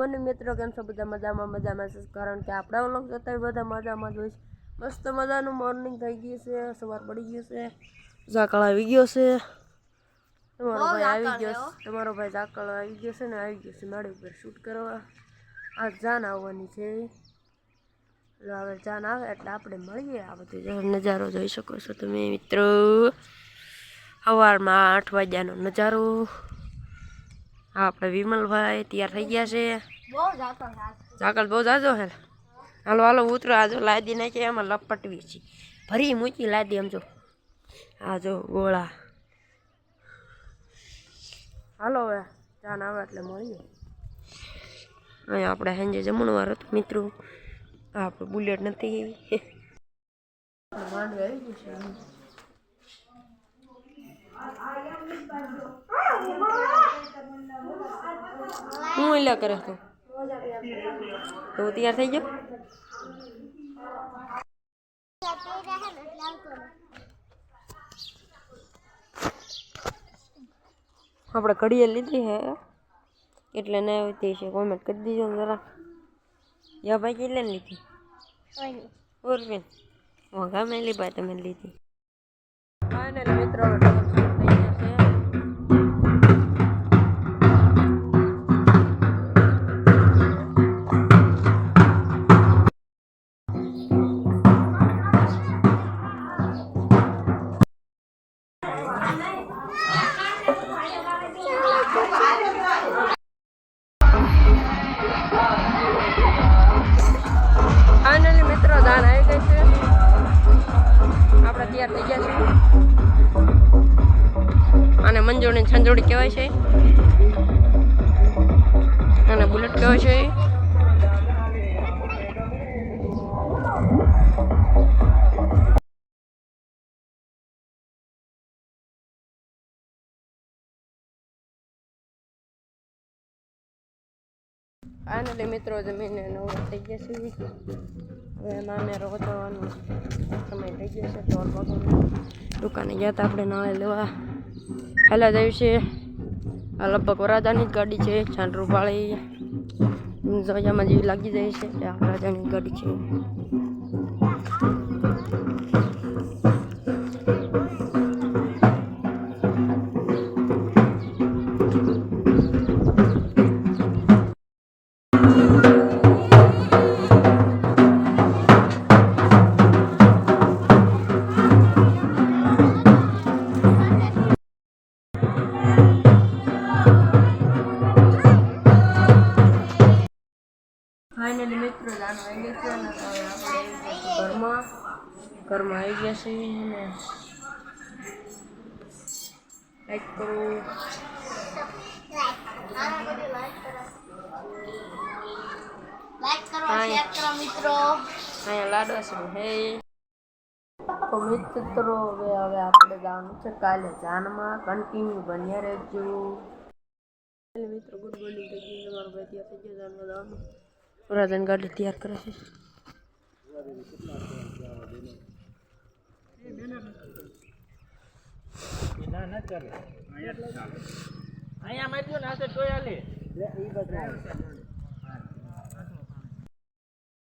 મને મિત્રો કેમ છો? બધા મજામાં મજામાં છે. કારણ કે આપણા વ્લોગ જતા બધા મજામાં જ હોય છે. મસ્ત મજાનું મોર્નિંગ થઈ ગયું છે. સવાર પડી ગયું છે. ઝાકળ આવી ગયો છે. તમારો ભાઈ આવી ગયો છે તમારો ભાઈ ઝાકળ આવી ગયો છે ને આવી ગયો છે મારી ઉપર શૂટ કરવા. આ જાન આવવાની છે. એટલે હવે જાન આવે એટલે આપણે મળીએ આ બધું નજારો જોઈ શકો છો તમે મિત્રો. સવારમાં આઠ વાગ્યાનો નજારો. હા આપણે વિમલભાઈ તૈયાર થઈ ગયા છે. ઝાકળ બહુ જાજો હે હાલો હાલો ઉતરો. આજો લાદી નાખી એમાં લપટવી છે. ભરી મૂકી લાદી એમ જો. આ જો ગોળા. હાલો હવે જાન આવે એટલે મળીએ. અહીંયા આપણે સાંજે જમણવાર હતું મિત્રો. આપણે બુલેટ નથી એવી માંડવી આવી. ગયું છે હું એલા કરે તું તો તૈયાર થઈ ગયો આપણે ઘડીએ લીધી હે એટલે ન આવતી છે કોમેન્ટ કરી દીજો ને જરા યા ભાઈ કેટલે લીધી ઓરવીન હું ગમે લીધા તમે લીધી તૈયાર થઈ ગયા છે. અને મંજોડી છંજોડી કહેવાય છે. અને બુલેટ કહેવાય છે. ફાઇનલી મિત્રો, જમીને નવ થઈ ગયા છે હવે રોજ રોતવાનો સમય થઈ ગયો છે ટોલ પકડવાનો દુકાને ગયા હતા આપણે નાળે લેવા. પહેલાં જયું છે. આ લગભગ વરાજાની જ ગાડી છે છાંડરું પાળી. જેવી લાગી જાય છે આ વરાજાની ગાડી છે. ઘરમાં આવી ગયા છે અને લાઈક કરો. લાઈક કરો શેર કરો મિત્રો. અહીંયા લાડવા છે હે તો મિત્રો હવે હવે આપણે જવાનું છે કાલે જાનમાં. કન્ટિન્યુ બન્યા રહેજો. મિત્રો ગુડ મોર્નિંગ થઈ ગયું તમારું ભાઈ તૈયાર થઈ ગયો જાનમાં જવાનું. ગાડી તૈયાર કરે છે. અહીંયા માર્યો ને હાથે ટોયા લે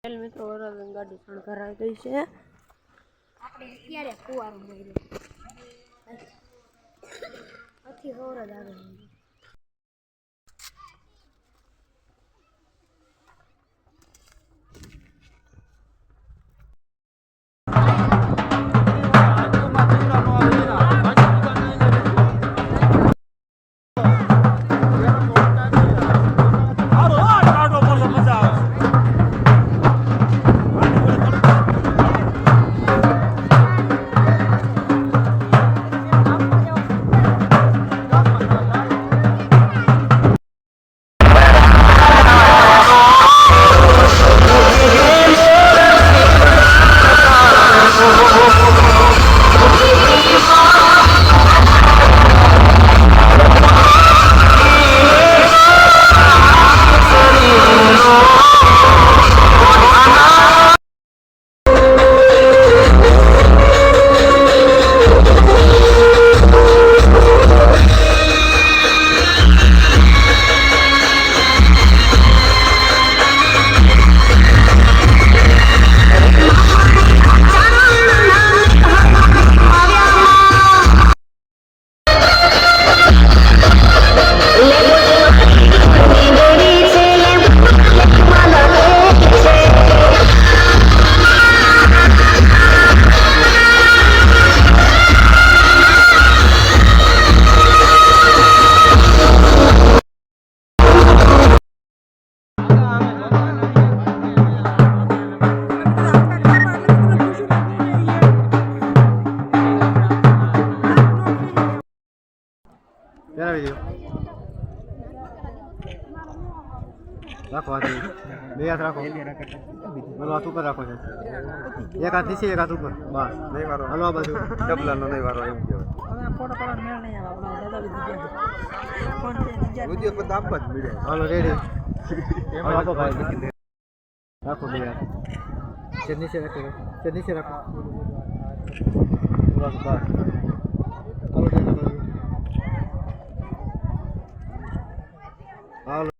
એટલે મિત્રો વરાજન ગાડી શણગારાઈ ગઈ છે આપણે અત્યારે ફુવારો મળી અથી હોરદ આવે રાખો. બે હાથ રાખો. બોલો હાથ ઉપર રાખો છે. એક હાથ નીચે એક હાથ ઉપર. બસ. નહીં વારો હાલો આ બાજુ ડબલાનો નહીં વારો એમ કહેવાય હાલો રેડી રાખો. બે હાથ. નીચે રાખો. છે નીચે રાખો. બસ બસ હાલો રેડી બાજુ હાલો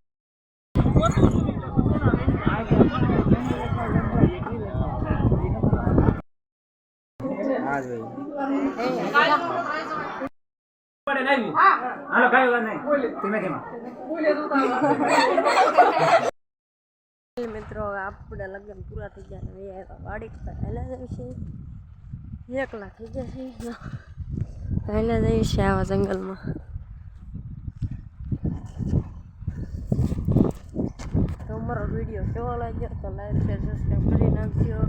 હા જ ભાઈ હાલો કઈ વાત નહીં. ધીમે ધીમે. મિત્રો આપણા લગ્ન પૂરા થઈ ગયા ને હવે આ વાડી પર પહેલા જઈએ એકલા થઈ જશે પહેલા જઈએ છીએ આવા જંગલમાં તો અમારો વીડિયો કેવો લાગ્યો તો લાઈક શેર સબસ્ક્રાઈબ કરી નાખજો.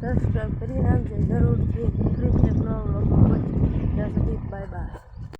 સબસ્ક્રાઈબ કરી નાખજો જરૂરથી. ફ્રી છે નવો લોકો ત્યાં સુધી બાય બાય